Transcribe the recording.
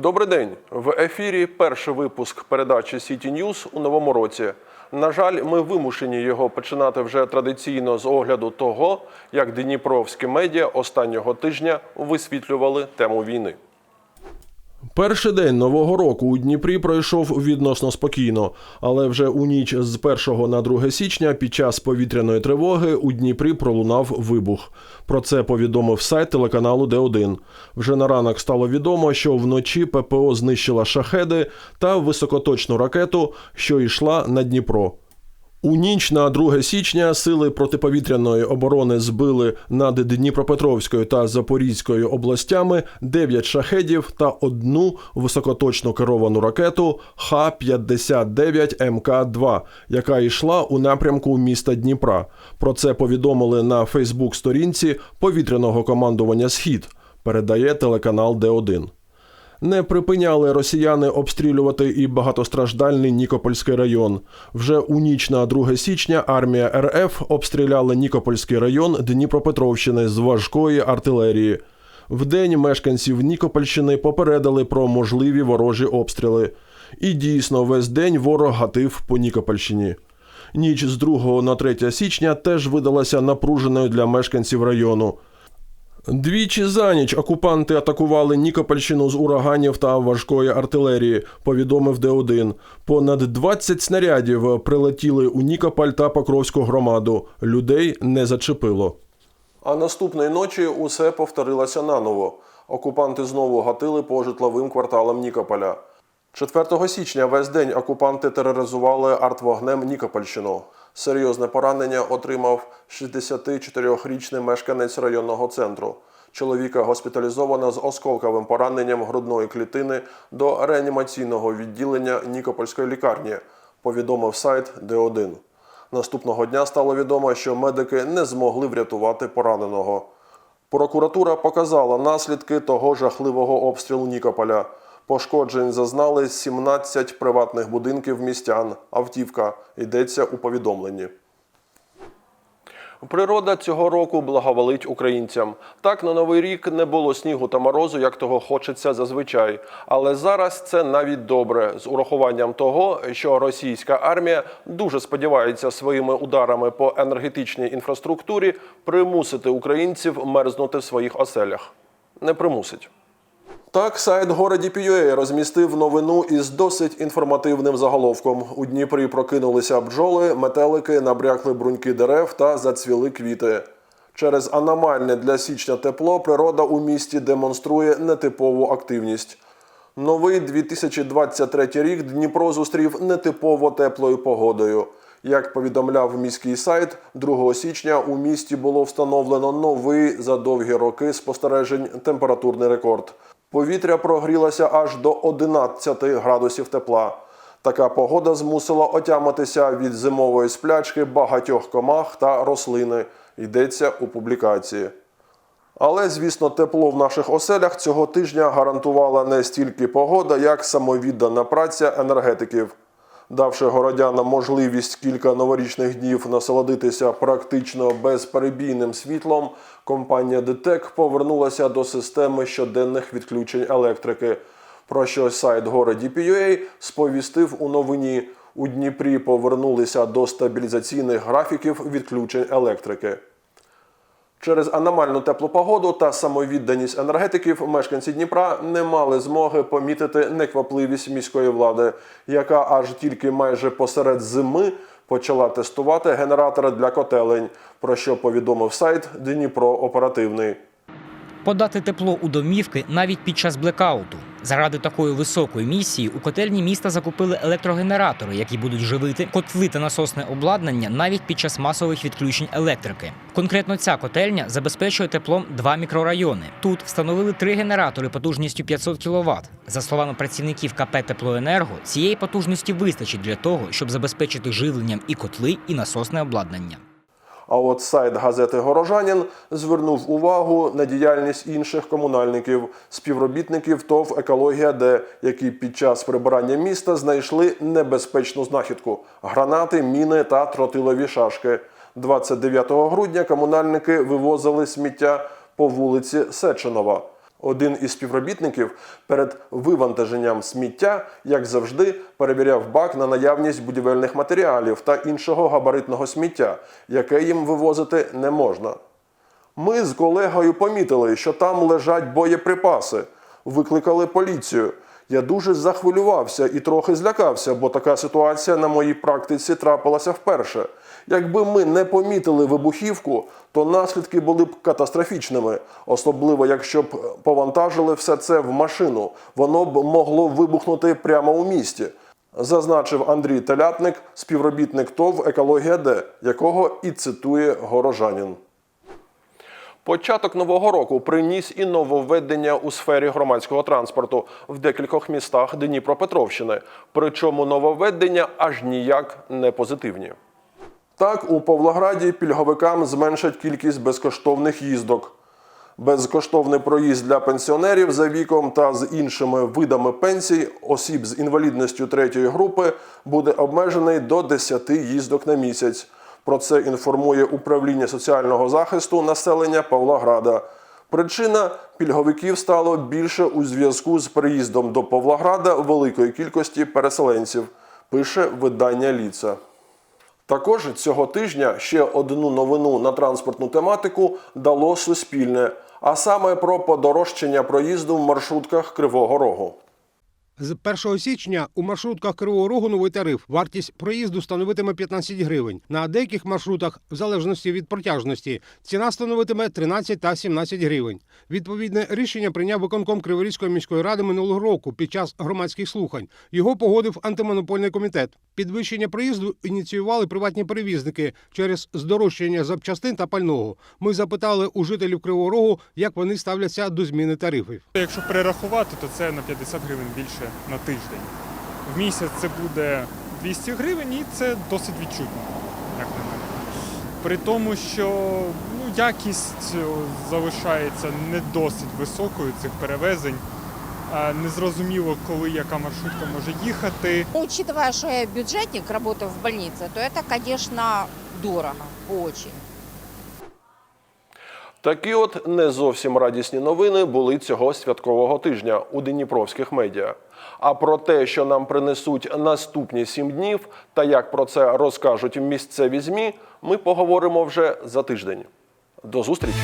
Добрий день. В ефірі перший випуск передачі City News у новому році. На жаль, ми вимушені його починати вже традиційно з огляду того, як дніпровські медіа останнього тижня висвітлювали тему війни. Перший день нового року у Дніпрі пройшов відносно спокійно, але вже у ніч з 1 на 2 січня під час повітряної тривоги у Дніпрі пролунав вибух. Про це повідомив сайт телеканалу Д1. Вже на ранок стало відомо, що вночі ППО знищила шахеди та високоточну ракету, що йшла на Дніпро. У ніч на 2 січня сили протиповітряної оборони збили над Дніпропетровською та Запорізькою областями 9 шахедів та одну високоточно керовану ракету Х-59 МК-2, яка йшла у напрямку міста Дніпра. Про це повідомили на Фейсбук-сторінці повітряного командування Схід. Передає телеканал Д1. Не припиняли росіяни обстрілювати і багатостраждальний Нікопольський район. Вже у ніч на 2 січня армія РФ обстріляла Нікопольський район Дніпропетровщини з важкої артилерії. Вдень мешканців Нікопольщини попередили про можливі ворожі обстріли. І дійсно, весь день ворог гатив по Нікопольщині. Ніч з 2 на 3 січня теж видалася напруженою для мешканців району. Двічі за ніч окупанти атакували Нікопольщину з ураганів та важкої артилерії, повідомив Д1. Понад 20 снарядів прилетіли у Нікополь та Покровську громаду. Людей не зачепило. А наступної ночі усе повторилося наново. Окупанти знову гатили по житловим кварталам Нікополя. 4 січня весь день окупанти тероризували артвогнем Нікопольщину. Серйозне поранення отримав 64-річний мешканець районного центру. Чоловіка госпіталізовано з осколковим пораненням грудної клітини до реанімаційного відділення Нікопольської лікарні, повідомив сайт Д1. Наступного дня стало відомо, що медики не змогли врятувати пораненого. Прокуратура показала наслідки того жахливого обстрілу Нікополя. Пошкоджень зазнали 17 приватних будинків містян. Автівка йдеться у повідомленні. Природа цього року благоволить українцям. Так на новий рік не було снігу та морозу, як того хочеться зазвичай. Але зараз це навіть добре з урахуванням того, що російська армія дуже сподівається своїми ударами по енергетичній інфраструктурі примусити українців мерзнути в своїх оселях. Не примусить. Так, сайт городі.ua розмістив новину із досить інформативним заголовком. У Дніпрі прокинулися бджоли, метелики, набрякли бруньки дерев та зацвіли квіти. Через аномальне для січня тепло природа у місті демонструє нетипову активність. Новий 2023 рік Дніпро зустрів нетипово теплою погодою. Як повідомляв міський сайт, 2 січня у місті було встановлено новий за довгі роки спостережень температурний рекорд. Повітря прогрілося аж до 11 градусів тепла. Така погода змусила отямитися від зимової сплячки багатьох комах та рослини. Йдеться у публікації. Але, звісно, тепло в наших оселях цього тижня гарантувала не стільки погода, як самовіддана праця енергетиків. Давши городянам можливість кілька новорічних днів насолодитися практично безперебійним світлом, компанія ДТЕК повернулася до системи щоденних відключень електрики. Про що сайт городі.PUA сповістив у новині. У Дніпрі повернулися до стабілізаційних графіків відключень електрики. Через аномальну теплу погоду та самовідданість енергетиків мешканці Дніпра не мали змоги помітити неквапливість міської влади, яка аж тільки майже посеред зими почала тестувати генератори для котелень, про що повідомив сайт Дніпро Оперативний. Подати тепло у домівки навіть під час блекауту. Заради такої високої місії у котельні міста закупили електрогенератори, які будуть живити котли та насосне обладнання навіть під час масових відключень електрики. Конкретно ця котельня забезпечує теплом два мікрорайони. Тут встановили три генератори потужністю 500 кВт. За словами працівників КП Теплоенерго, цієї потужності вистачить для того, щоб забезпечити живленням і котли, і насосне обладнання. А от сайт газети Горожанін звернув увагу на діяльність інших комунальників, співробітників ТОВ Екологія Д, які під час прибирання міста знайшли небезпечну знахідку гранати, міни та тротилові шашки. 29 грудня комунальники вивозили сміття по вулиці Сеченова. Один із співробітників перед вивантаженням сміття, як завжди, перевіряв бак на наявність будівельних матеріалів та іншого габаритного сміття, яке їм вивозити не можна. Ми з колегою помітили, що там лежать боєприпаси. Викликали поліцію. Я дуже захвилювався і трохи злякався, бо така ситуація на моїй практиці трапилася вперше. Якби ми не помітили вибухівку, то наслідки були б катастрофічними, особливо якщо б повантажили все це в машину. Воно б могло вибухнути прямо у місті. Зазначив Андрій Телятник, співробітник ТОВ Екологія Д, якого і цитує горожанин. Початок нового року приніс і нововведення у сфері громадського транспорту в декількох містах Дніпропетровщини. Причому нововведення аж ніяк не позитивні. Так, у Павлограді пільговикам зменшать кількість безкоштовних їздок. Безкоштовний проїзд для пенсіонерів за віком та з іншими видами пенсій осіб з інвалідністю третьої групи буде обмежений до 10 їздок на місяць. Про це інформує управління соціального захисту населення Павлограда. Причина пільговиків стало більше у зв'язку з приїздом до Павлограда великої кількості переселенців, пише видання Ліца. Також цього тижня ще одну новину на транспортну тематику дало Суспільне, а саме про подорожчання проїзду в маршрутках Кривого Рогу. З 1 січня у маршрутках Кривого Рогу новий тариф. Вартість проїзду становитиме 15 гривень. На деяких маршрутах, в залежності від протяжності, ціна становитиме 13 та 17 гривень. Відповідне рішення прийняв виконком Криворізької міської ради минулого року під час громадських слухань. Його погодив антимонопольний комітет. Підвищення проїзду ініціювали приватні перевізники через здорожчання запчастин та пального. Ми запитали у жителів Кривого Рогу, як вони ставляться до зміни тарифів. Якщо перерахувати, то це на 50 гривень більше на тиждень. В місяць це буде 200 гривень і це досить відчутно, як на мене. При тому, що ну, якість залишається не досить високою цих перевезень. Незрозуміло, коли яка маршрутка може їхати. Учитывая, что я бюджетник, работаю в больнице, то это, конечно, дорого, очень. Такі от не зовсім радісні новини були цього святкового тижня у дніпровських медіа. А про те, що нам принесуть наступні сім днів, та як про це розкажуть місцеві змі, ми поговоримо вже за тиждень. До зустрічі!